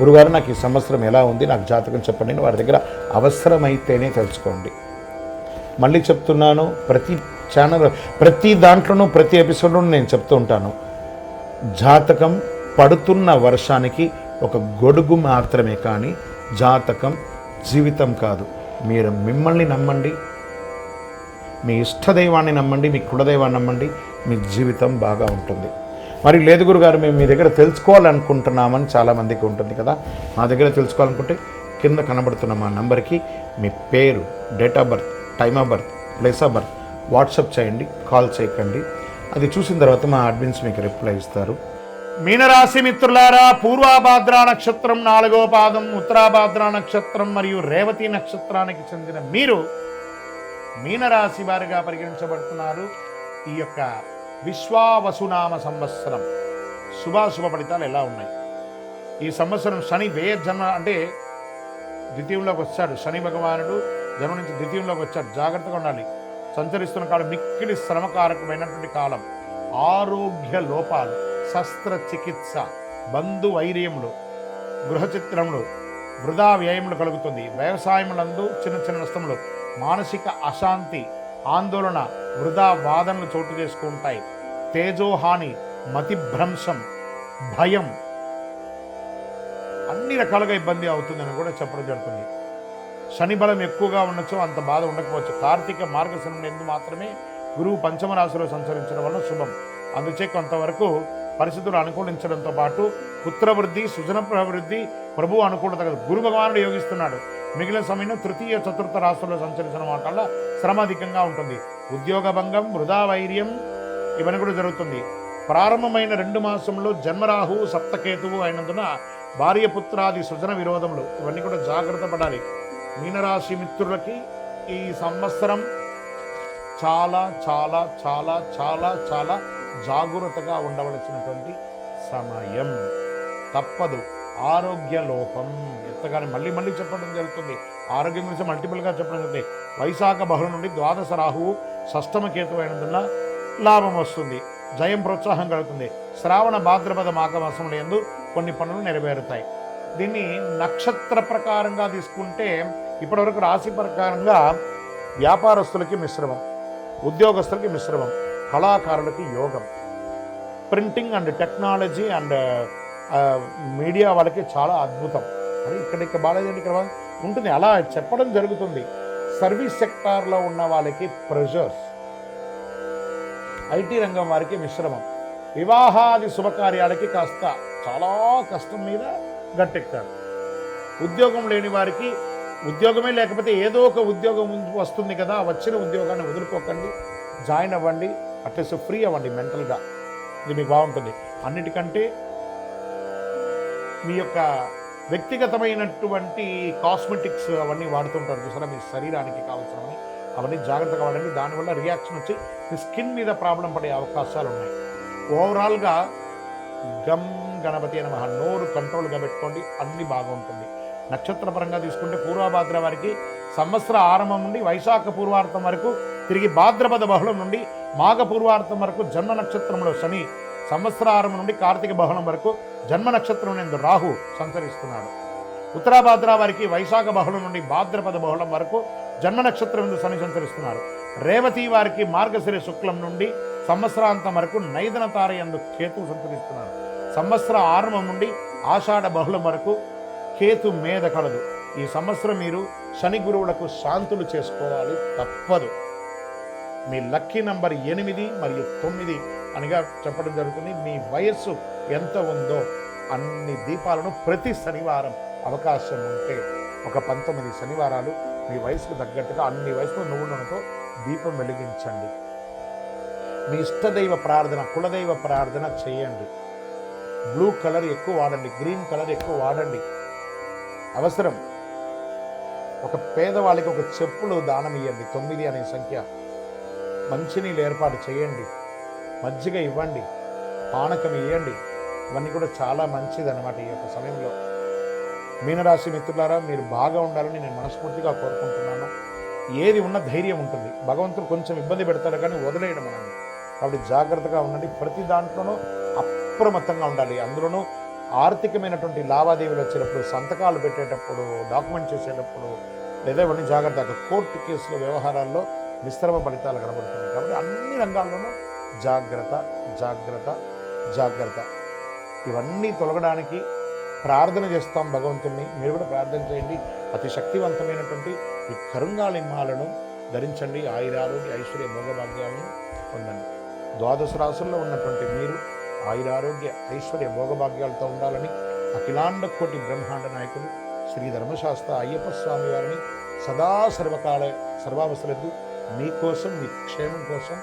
గురుగారు నాకు ఈ సంవత్సరం ఎలా ఉంది? నాకు జాతకం చెప్పండి. వారి దగ్గర అవసరమైతేనే తెలుసుకోండి. మళ్ళీ చెప్తున్నాను ప్రతి ఛానల్ ప్రతి దాంట్లోనూ ప్రతి ఎపిసోడ్లోనూ నేను చెప్తూ ఉంటాను. జాతకం పడుతున్న వర్షానికి ఒక గొడుగు మాత్రమే కానీ జాతకం జీవితం కాదు. మీరు మిమ్మల్ని నమ్మండి మీ ఇష్టదైవాన్ని నమ్మండి మీ కులదైవాన్ని నమ్మండి మీ జీవితం బాగా ఉంటుంది. మరి లేదు గురుగారు మేము మీ దగ్గర తెలుసుకోవాలనుకుంటున్నామని చాలామందికి ఉంటుంది కదా. మా దగ్గర తెలుసుకోవాలనుకుంటే కింద కనబడుతున్న మా నంబర్కి మీ పేరు date of birth time of birth place of birth WhatsApp చేయండి కాల్ చేయకండి. అది చూసిన తర్వాత మా అడ్మిన్స్ మీకు రిప్లై ఇస్తారు. మీనరాశి మిత్రులారా పూర్వాభాద్ర నక్షత్రం నాలుగో పాదం ఉత్తరాభాద్ర నక్షత్రం మరియు రేవతి నక్షత్రానికి చెందిన మీరు మీనరాశి వారిగా పరిగణించబడుతున్నారు. ఈ యొక్క విశ్వావసునామ సంవత్సరం. శుభాశుభ ఫలితాలు ఎలా ఉన్నాయి? ఈ సంవత్సరం శని వ్యయ జన్మ అంటే ద్వితీయంలోకి వచ్చాడు. శని భగవానుడు జన్మ నుంచి ద్వితీయంలోకి వచ్చాడు. జాగ్రత్తగా ఉండాలి. సంచరిస్తున్న కాలం మిక్కిలి శ్రమకారకమైనటువంటి కాలం. ఆరోగ్య లోపాలు శస్త్రచికిత్స బంధు వైర్యములు గృహచిత్రములు వృధా వ్యయములు కలుగుతుంది. వ్యవసాయములందు చిన్న చిన్న నష్టములు మానసిక అశాంతి ఆందోళన వృధా వాదనలు చోటు చేసుకుంటాయి. తేజోహాని మతిభ్రంశం భయం. అన్ని రకాలుగా ఇబ్బంది అవుతుందని కూడా చెప్పడం జరుగుతుంది. శని బలం ఎక్కువగా ఉండొచ్చు అంత బాధ ఉండకపోవచ్చు. కార్తీక మార్గశనం ఎందు మాత్రమే గురువు పంచమ రాశిలో సంచరించడం వల్ల శుభం. అందుచే కొంతవరకు పరిస్థితులు అనుకూలించడంతో పాటు పుత్రవృద్ధి సుజన ప్రవృద్ధి ప్రభువు అనుకూలత గురు భగవానుడు యోగిస్తున్నాడు. మిగిలిన సమయం తృతీయ చతుర్థ రాష్ట్రంలో సంచరించిన వల్ల శ్రమ అధికంగా ఉంటుంది. ఉద్యోగ భంగం వృధా వైర్యం ఇవన్నీ కూడా జరుగుతుంది. ప్రారంభమైన రెండు మాసంలో జన్మరాహు సప్తకేతువు అయినందున భార్య పుత్రాది సృజన విరోధములు ఇవన్నీ కూడా జాగ్రత్త పడాలి. మీనరాశి మిత్రులకి ఈ సంవత్సరం చాలా చాలా చాలా చాలా చాలా జాగ్రత్తగా ఉండవలసినటువంటి సమయం. తప్పదు. ఆరోగ్య లోపం. ఎంతగానే మళ్ళీ మళ్ళీ చెప్పడం జరుగుతుంది. ఆరోగ్యం గురించి మల్టిపుల్గా చెప్పడం జరుగుతుంది. వైశాఖ బహుళ నుండి ద్వాదశ రాహువు షష్టమ కేతు అయినందున లాభం వస్తుంది. జయం ప్రోత్సాహం కలుగుతుంది. శ్రావణ భాద్రపద మాఘమాసంలో ఎందు కొన్ని పనులు నెరవేరుతాయి. దీన్ని నక్షత్ర ప్రకారంగా తీసుకుంటే ఇప్పటివరకు రాశి ప్రకారంగా వ్యాపారస్తులకి మిశ్రమం ఉద్యోగస్తులకి మిశ్రమం కళాకారులకి యోగం. Printing and technology and media వాళ్ళకి చాలా అద్భుతం. అది ఇక్కడ ఇక్కడ బాగాలేదండి ఇక్కడ ఉంటుంది. అలా చెప్పడం జరుగుతుంది. సర్వీస్ సెక్టార్లో ఉన్న వాళ్ళకి ప్రెషర్స్. ఐటీ రంగం వారికి మిశ్రమం. వివాహాది శుభకార్యాలకి కాస్త చాలా కష్టం మీద గట్టెక్కారు. ఉద్యోగం లేని వారికి ఉద్యోగమే లేకపోతే ఏదో ఒక ఉద్యోగం వస్తుంది కదా వచ్చిన ఉద్యోగాన్ని వదులుకోకండి జాయిన్ అవ్వండి అట్లీస్ట్ ఫ్రీ అవ్వండి మెంటల్గా. ఇది మీకు బాగుంటుంది. అన్నిటికంటే మీ యొక్క వ్యక్తిగతమైనటువంటి కాస్మెటిక్స్ అవన్నీ వాడుతుంటారు చూసారా? మీ శరీరానికి కావాల్సినవి అవన్నీ జాగ్రత్తగా వాడండి. దానివల్ల రియాక్షన్ వచ్చి మీ స్కిన్ మీద ప్రాబ్లం పడే అవకాశాలు ఉన్నాయి ఓవరాల్గా గమ్ గణపతి నమ నోరు కంట్రోల్గా పెట్టుకోండి. అన్ని బాగుంటుంది. నక్షత్రపరంగా తీసుకుంటే పూర్వభాద్ర వారికి సంవత్సర ఆరంభం నుండి వైశాఖ పూర్వార్థం వరకు తిరిగి భాద్రపద బహుళం నుండి మాఘ పూర్వార్థం వరకు జన్మ నక్షత్రంలో శని సంవత్సరారం నుండి కార్తీక బహుళం వరకు జన్మ నక్షత్రం నందు రాహు సంచరిస్తున్నాడు. ఉత్తరాభాద్ర వారికి వైశాఖ బహుళం నుండి భాద్రపద బహుళం వరకు జన్మ నక్షత్రం ఎందు శని సంచరిస్తున్నారు. రేవతి వారికి మార్గశిర శుక్లం నుండి సంవత్సరాంతం వరకు నైదన తార ఎందు కేతు సంచరిస్తున్నారు. సంవత్సర ఆరంభం నుండి ఆషాఢ బహుళం వరకు కేతు మీద కలదు. ఈ సంవత్సరం మీరు శని గురువులకు శాంతులు చేసుకోవాలి తప్పదు. మీ లక్కీ నంబర్ ఎనిమిది మరియు తొమ్మిది అనగా చెప్పడం జరుగుతుంది మీ వయస్సు ఎంత ఉందో అన్ని దీపాలను ప్రతి శనివారం అవకాశం ఉంటే ఒక పంతొమ్మిది శనివారాలు మీ వయసుకు తగ్గట్టుగా అన్ని వయసులో నువ్వు నూనెతో దీపం వెలిగించండి. మీ ఇష్టదైవ ప్రార్థన కులదైవ ప్రార్థన చేయండి. బ్లూ కలర్ ఎక్కువ వాడండి గ్రీన్ కలర్ ఎక్కువ వాడండి. అవసరం. ఒక పేదవాళ్ళకి ఒక చెప్పులు దానం ఇవ్వండి తొమ్మిది అనే సంఖ్య. మంచినీళ్ళు ఏర్పాటు చేయండి. మజ్జిగ ఇవ్వండి పానకం ఇవ్వండి ఇవన్నీ కూడా చాలా మంచిది అనమాట ఈ యొక్క సమయంలో. మీనరాశి మిత్రులారా మీరు బాగా ఉండాలని నేను మనస్ఫూర్తిగా కోరుకుంటున్నాను. ఏది ఉన్న ధైర్యం ఉంటుంది. భగవంతుడు కొంచెం ఇబ్బంది పెడతాడు కానీ వదిలేయడం మనల్ని కాబట్టి జాగ్రత్తగా ఉండండి. ప్రతి దాంట్లోనూ అప్రమత్తంగా ఉండాలి. అందులోనూ ఆర్థికమైనటువంటి లావాదేవీలు వచ్చేటప్పుడు సంతకాలు పెట్టేటప్పుడు డాక్యుమెంట్ చేసేటప్పుడు లేదా ఇవన్నీ జాగ్రత్తగా కోర్టు కేసుల వ్యవహారాల్లో మిశ్రమ ఫలితాలు కనబడుతున్నాయి. కాబట్టి అన్ని రంగాల్లోనూ జాగ్రత్త జాగ్రత్త జాగ్రత్త. ఇవన్నీ తొలగడానికి ప్రార్థన చేస్తాం భగవంతుణ్ణి. మీరు కూడా ప్రార్థన చేయండి. అతి శక్తివంతమైనటువంటి ఈ కరుంగాళింహాలను ధరించండి. ఆయురారోగ్య ఐశ్వర్య భోగభాగ్యాలను పొందండి. ద్వాదశ రాసుల్లో ఉన్నటువంటి మీరు ఆయురారోగ్య ఐశ్వర్య భోగభాగ్యాలతో ఉండాలని అఖిలాండ కోటి బ్రహ్మాండ నాయకుడు శ్రీ ధర్మశాస్త్ర అయ్యప్ప స్వామి వారిని సదా సర్వకాల సర్వావసరద్దు. మీకోసం మీ క్షేమం కోసం